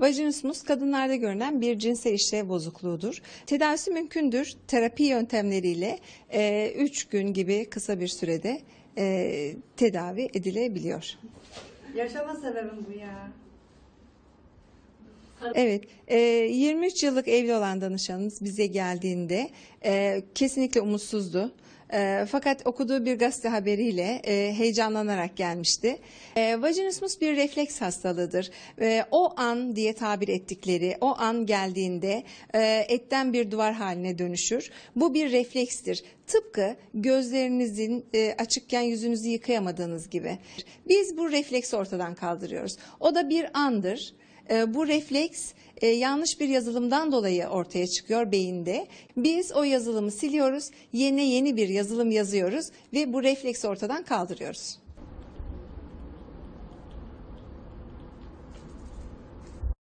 Vajinismus kadınlarda görülen bir cinsel işlev bozukluğudur. Tedavisi mümkündür. Terapi yöntemleriyle 3 gün gibi kısa bir sürede e, tedavi edilebiliyor. Yaşama sebebim bu ya. Evet, e, 23 yıllık evli olan danışanımız bize geldiğinde e, kesinlikle umutsuzdu. E, fakat okuduğu bir gazete haberiyle e, heyecanlanarak gelmişti. E, vajinismus bir refleks hastalığıdır. E, o an diye tabir ettikleri, o an geldiğinde e, etten bir duvar haline dönüşür. Bu bir reflekstir. Tıpkı gözlerinizin e, açıkken yüzünüzü yıkayamadığınız gibi. Biz bu refleksi ortadan kaldırıyoruz. O da bir andır. E, bu refleks e, yanlış bir yazılımdan dolayı ortaya çıkıyor beyinde. Biz o yazılımı siliyoruz, yeni yeni bir yazılım yazıyoruz ve bu refleksi ortadan kaldırıyoruz.